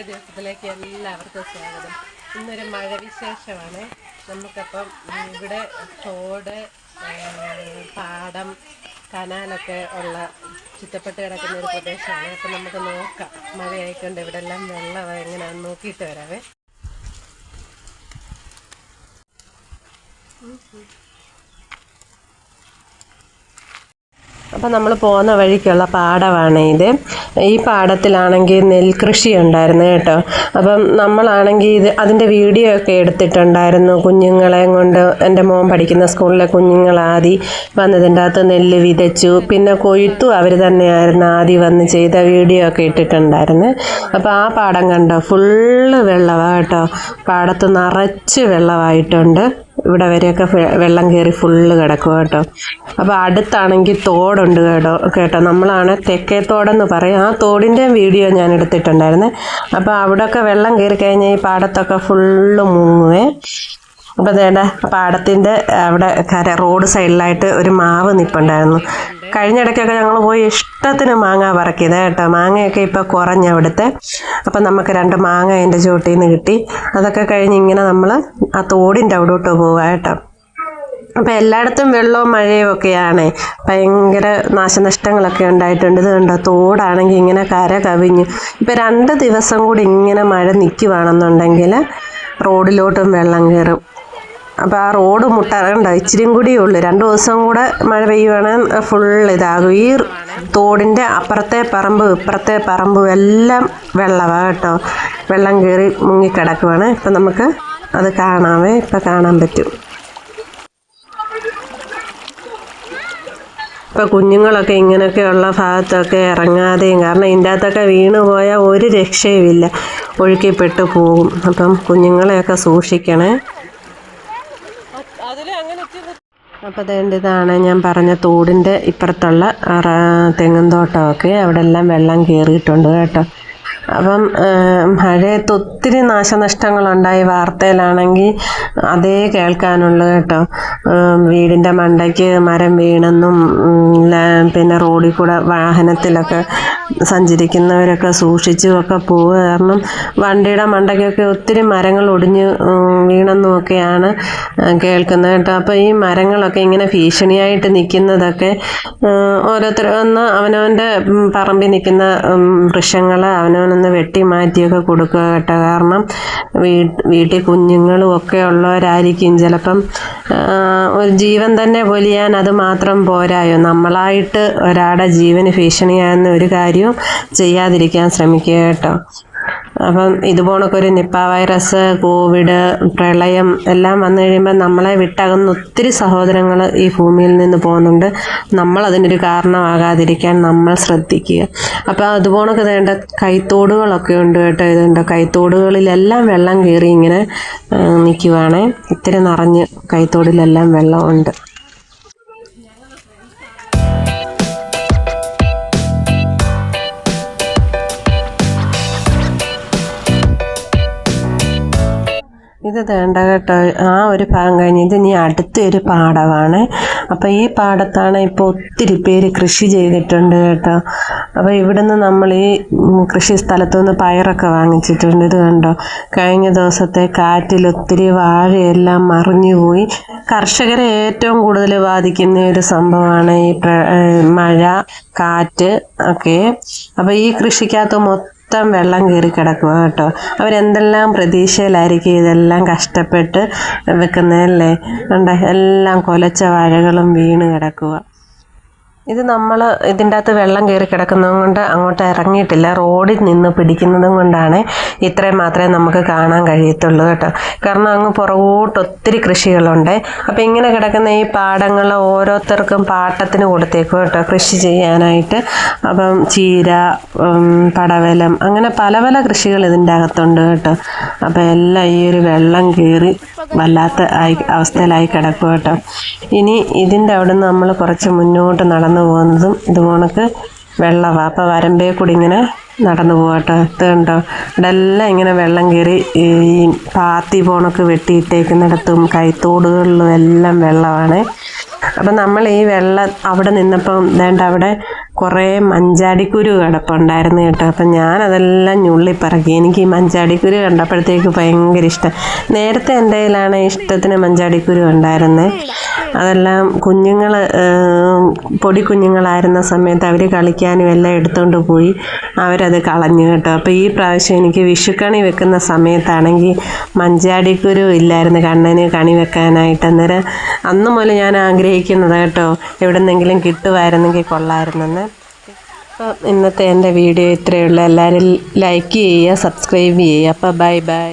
ഇന്നത്തെ ദിവസത്തിലേക്ക് എല്ലാവർക്കും സ്വാഗതം. ഇന്നൊരു മഴ വിശേഷമാണ് നമുക്കപ്പം ഇവിടെ തോട് പാടം കനാലൊക്കെ ഉള്ള ചുറ്റപ്പെട്ട് കിടക്കുന്ന ഒരു പ്രദേശമാണ്. അപ്പം നമുക്ക് നോക്കാം. മഴയായിക്കൊണ്ട് ഇവിടെ എല്ലാം വെള്ളം എങ്ങനെയാണെന്ന് നോക്കിയിട്ട് വരാവേ. അപ്പം നമ്മൾ പോകുന്ന വഴിക്കുള്ള പാടമാണ് ഇത്. ഈ പാടത്തിലാണെങ്കിൽ നെൽകൃഷി ഉണ്ടായിരുന്നു കേട്ടോ. അപ്പം നമ്മളാണെങ്കിൽ ഇത് അതിന്റെ വീഡിയോ ഒക്കെ എടുത്തിട്ടുണ്ടായിരുന്നു. കുഞ്ഞുങ്ങളെ കൊണ്ട് എന്റെ മോൻ പഠിക്കുന്ന സ്കൂളിലെ കുഞ്ഞുങ്ങളാദി വന്നതിന്റെ അകത്ത് നെല്ല് വിതച്ചു. പിന്നെ കൊയ്ത്തും അവർ തന്നെയായിരുന്നു ആദ്യം വന്ന് ചെയ്ത വീഡിയോ ഒക്കെ ഇട്ടിട്ടുണ്ടായിരുന്നു. അപ്പോൾ ആ പാടം കണ്ടോ? ഫുള്ള് വെള്ളമാണ് കേട്ടോ. പാടത്ത് നിറച്ച് വെള്ളമായിട്ടുണ്ട്. ഇവിടെ വരെയൊക്കെ വെള്ളം കയറി ഫുള്ള് കിടക്കും കേട്ടോ. അപ്പോൾ അടുത്താണെങ്കിൽ തോടുണ്ട് കേട്ടോ കേട്ടോ. നമ്മളാണ് തെക്കേ തോടെന്ന് പറയും. ആ തോടിന്റെ വീഡിയോ ഞാൻ എടുത്തിട്ടുണ്ടായിരുന്നു. അപ്പോൾ അവിടെയൊക്കെ വെള്ളം കയറി കഴിഞ്ഞാൽ ഈ പാടത്തൊക്കെ ഫുള്ള് മുങ്ങുവേ. അപ്പോൾ അതേടെ പാടത്തിന്റെ അവിടെ കര റോഡ് സൈഡിലായിട്ട് ഒരു മാവ് നിൽപ്പുണ്ടായിരുന്നു കഴിഞ്ഞിടയ്ക്കൊക്കെ ഞങ്ങൾ പോയി ഇഷ്ടത്തിന് മാങ്ങ പറക്കിയത് കേട്ടോ. മാങ്ങയൊക്കെ ഇപ്പോൾ കുറഞ്ഞ അവിടുത്തെ. അപ്പം നമുക്ക് രണ്ട് മാങ്ങ അതിന്റെ ചുവട്ടിൽ നിന്ന് കിട്ടി. അതൊക്കെ കഴിഞ്ഞ് ഇങ്ങനെ നമ്മൾ ആ തോടിന്റെ അവിടോട്ട് പോവുക കേട്ടോ. അപ്പം എല്ലായിടത്തും വെള്ളവും മഴയും ഒക്കെയാണ്. ഭയങ്കര നാശനഷ്ടങ്ങളൊക്കെ ഉണ്ടായിട്ടുണ്ട്. ഇത് കണ്ടോ? തോടാണെങ്കിൽ ഇങ്ങനെ കര കവിഞ്ഞു. ഇപ്പം രണ്ട് ദിവസം കൂടി ഇങ്ങനെ മഴ നിൽക്കുവാണെന്നുണ്ടെങ്കിൽ റോഡിലോട്ടും വെള്ളം കയറും അപ്പോൾ ആ റോഡ് മുട്ടറണ്ട ഇച്ചിരിയും കൂടി ഉള്ളൂ. രണ്ട് ദിവസം കൂടെ മഴ പെയ്യുവാണെങ്കിൽ ഫുൾ ഇതാകും. ഈ തോടിന്റെ അപ്പുറത്തെ പറമ്പ് ഇപ്പുറത്തെ പറമ്പ് എല്ലാം വെള്ളമാണ് കേട്ടോ. വെള്ളം കയറി മുങ്ങിക്കിടക്കുവാണ്. ഇപ്പം നമുക്ക് അത് കാണാമേ ഇപ്പം കാണാൻ പറ്റും. ഇപ്പോൾ കുഞ്ഞുങ്ങളൊക്കെ ഇങ്ങനെയൊക്കെയുള്ള ഭാഗത്തൊക്കെ ഇറങ്ങാതെയും കാരണം ഇതിന്റെ അകത്തൊക്കെ വീണ് പോയാൽ ഒരു രക്ഷയുമില്ല. ഒഴുക്കിപ്പെട്ട് പോകും അപ്പം കുഞ്ഞുങ്ങളെയൊക്കെ സൂക്ഷിക്കണേ. അപ്പോൾ അതുകൊണ്ട് ഇതാണ് ഞാൻ പറഞ്ഞ തോടിന്റെ ഇപ്പുറത്തുള്ള തെങ്ങും തോട്ടമൊക്കെ. അവിടെ എല്ലാം വെള്ളം കയറിയിട്ടുണ്ട് കേട്ടോ. അപ്പം മഴയത്ത് ഒത്തിരി നാശനഷ്ടങ്ങളുണ്ടായി വാർത്തയിലാണെങ്കിൽ അതേ കേൾക്കാനുള്ളൂ കേട്ടോ. വീടിന്റെ മണ്ടയ്ക്ക് മരം വീണെന്നും പിന്നെ റോഡിൽ കൂടെ വാഹനത്തിലൊക്കെ സഞ്ചരിക്കുന്നവരൊക്കെ സൂക്ഷിച്ചും ഒക്കെ പോവുക. കാരണം വണ്ടിയുടെ മണ്ടയ്ക്കൊക്കെ ഒത്തിരി മരങ്ങൾ ഒടിഞ്ഞ് ഉം, വീണെന്നും ഒക്കെയാണ് ഏഹ്, കേൾക്കുന്നത് കേട്ടോ. അപ്പോൾ ഈ മരങ്ങളൊക്കെ ഇങ്ങനെ ഭീഷണിയായിട്ട് നിൽക്കുന്നതൊക്കെ ഓരോരുത്തർ ഒന്ന് അവനവന്റെ പറമ്പിൽ നിൽക്കുന്ന വൃക്ഷങ്ങൾ വൃക്ഷങ്ങൾ അവനവനൊന്ന് വെട്ടി മാറ്റിയൊക്കെ കൊടുക്കുക കേട്ടോ. കാരണം വീട്ടിൽ കുഞ്ഞുങ്ങളും ഒക്കെ ഉള്ളവരായിരിക്കും ചിലപ്പം ഒരു ജീവൻ തന്നെ പൊലിയാൻ അത് മാത്രം പോരായോ? നമ്മളായിട്ട് ഒരാളുടെ ജീവന് ഭീഷണിയാകുന്ന ഒരു കാര്യവും ചെയ്യാതിരിക്കാൻ ശ്രമിക്കുക കേട്ടോ. അപ്പം ഇതുപോണൊക്കെ ഒരു നിപ്പ വൈറസ് കോവിഡ് പ്രളയം എല്ലാം വന്നു കഴിയുമ്പോൾ നമ്മളെ വിട്ടകുന്ന ഒത്തിരി സഹോദരങ്ങൾ ഈ ഭൂമിയിൽ നിന്ന് പോകുന്നുണ്ട്. നമ്മൾ അതിനൊരു കാരണമാകാതിരിക്കാൻ നമ്മൾ ശ്രദ്ധിക്കുക. അപ്പോൾ അതുപോണൊക്കെ വേണ്ട കൈത്തോടുകളൊക്കെ ഉണ്ട് കേട്ടോ. ഇതുണ്ട് കൈത്തോടുകളിലെല്ലാം വെള്ളം കയറി ഇങ്ങനെ നിൽക്കുവാണേ. ഇത്തിരി നിറഞ്ഞ് കൈത്തോടിലെല്ലാം വെള്ളമുണ്ട്. ഇത് വേണ്ട കേട്ടോ. ആ ഒരു ഭാഗം കഴിഞ്ഞ് ഇത് ഇനി അടുത്ത ഒരു പാടമാണ് അപ്പോൾ ഈ പാടത്താണ് ഇപ്പോൾ ഒത്തിരി പേര് കൃഷി ചെയ്തിട്ടുണ്ട് കേട്ടോ. അപ്പോൾ ഇവിടുന്ന് നമ്മൾ ഈ കൃഷി സ്ഥലത്തു നിന്ന് പയറൊക്കെ വാങ്ങിച്ചിട്ടുണ്ട്. ഇത് കണ്ടോ? കഴിഞ്ഞ ദിവസത്തെ കാറ്റിൽ ഒത്തിരി വാഴയെല്ലാം മറിഞ്ഞു പോയി. കർഷകരെ ഏറ്റവും കൂടുതൽ ബാധിക്കുന്ന ഒരു സംഭവമാണ് ഈ മഴ കാറ്റ് ഒക്കെ. അപ്പോൾ ഈ കൃഷിക്കകത്ത് മൊത്തം മൊത്തം വെള്ളം കയറി കിടക്കുക കേട്ടോ. അവരെന്തെല്ലാം പ്രതീക്ഷയിലായിരിക്കും ഇതെല്ലാം കഷ്ടപ്പെട്ട് വെക്കുന്നതല്ലേ? ഉണ്ട് എല്ലാം കൊലച്ച വാഴകളും വീണ് കിടക്കുക ഇത് നമ്മൾ ഇതിന്റെ അകത്ത് വെള്ളം കയറി കിടക്കുന്നത് കൊണ്ട് അങ്ങോട്ട് ഇറങ്ങിയിട്ടില്ല. റോഡിൽ നിന്ന് പിടിക്കുന്നതും കൊണ്ടാണ് ഇത്രയും മാത്രമേ നമുക്ക് കാണാൻ കഴിയത്തുള്ളൂ കേട്ടോ. കാരണം അങ്ങ് പുറകോട്ട് ഒത്തിരി കൃഷികളുണ്ട്. അപ്പോൾ ഇങ്ങനെ കിടക്കുന്ന ഈ പാടങ്ങൾ ഓരോരുത്തർക്കും പാട്ടത്തിന് കൊടുത്തേക്കും കേട്ടോ കൃഷി ചെയ്യാനായിട്ട്. അപ്പം ചീര പടവലം അങ്ങനെ പല പല കൃഷികൾ ഇതിന്റെ അകത്തുണ്ട് കേട്ടോ. അപ്പോൾ എല്ലാം ഈ ഒരു വെള്ളം കയറി വല്ലാത്ത ആയി അവസ്ഥയിലായി കിടക്കും കേട്ടോ. ഇനി ഇതിന്റെ അവിടെ നിന്ന് നമ്മൾ കുറച്ച് മുന്നോട്ട് നടന്നു പോകുന്നതും ഇതുപോണക്ക് വെള്ളമാണ് അപ്പോൾ വരമ്പേ കൂടി ഇങ്ങനെ നടന്നു പോകട്ടോ ഇത് കണ്ടോ? ഇവിടെ എല്ലാം ഇങ്ങനെ വെള്ളം കയറി ഈ പാത്തി പോണക്ക് വെട്ടിയിട്ടേക്കുന്നിടത്തും കൈത്തോടുകളിലും എല്ലാം വെള്ളമാണ്. അപ്പം നമ്മൾ ഈ വെള്ളം അവിടെ നിന്നപ്പം വേണ്ട അവിടെ കുറേ മഞ്ചാടിക്കുരു കിടപ്പുണ്ടായിരുന്നു കേട്ടോ. അപ്പം ഞാനതെല്ലാം ഞുള്ളിപ്പറക്കി. എനിക്ക് ഈ മഞ്ചാടിക്കുരു കണ്ടപ്പോഴത്തേക്ക് ഭയങ്കര ഇഷ്ടം. നേരത്തെ എന്റെ കയ്യിലാണ് ഇഷ്ടത്തിന് മഞ്ചാടിക്കുരു ഉണ്ടായിരുന്നത് അതെല്ലാം കുഞ്ഞുങ്ങൾ പൊടി കുഞ്ഞുങ്ങളായിരുന്ന സമയത്ത് അവർ കളിക്കാനും എല്ലാം എടുത്തുകൊണ്ട് പോയി. അവരത് കളഞ്ഞു കേട്ടോ. അപ്പോൾ ഈ പ്രാവശ്യം എനിക്ക് വിഷുക്കണി വെക്കുന്ന സമയത്താണെങ്കിൽ മഞ്ചാടിക്കുരു ഇല്ലായിരുന്നു. കണ്ണന് കണി വെക്കാനായിട്ട് അന്നേരം അന്ന് മുതൽ ഞാൻ ആഗ്രഹിക്കുന്നത് കേട്ടോ. എവിടെന്നെങ്കിലും കിട്ടുമായിരുന്നെങ്കിൽ കൊള്ളായിരുന്നെന്ന്. അപ്പം ഇന്നത്തെ എന്റെ വീഡിയോ ഇത്രയേ ഉള്ളൂ. എല്ലാവരും ലൈക്ക് ചെയ്യുക സബ്സ്ക്രൈബ് ചെയ്യുക. അപ്പം ബൈ ബൈ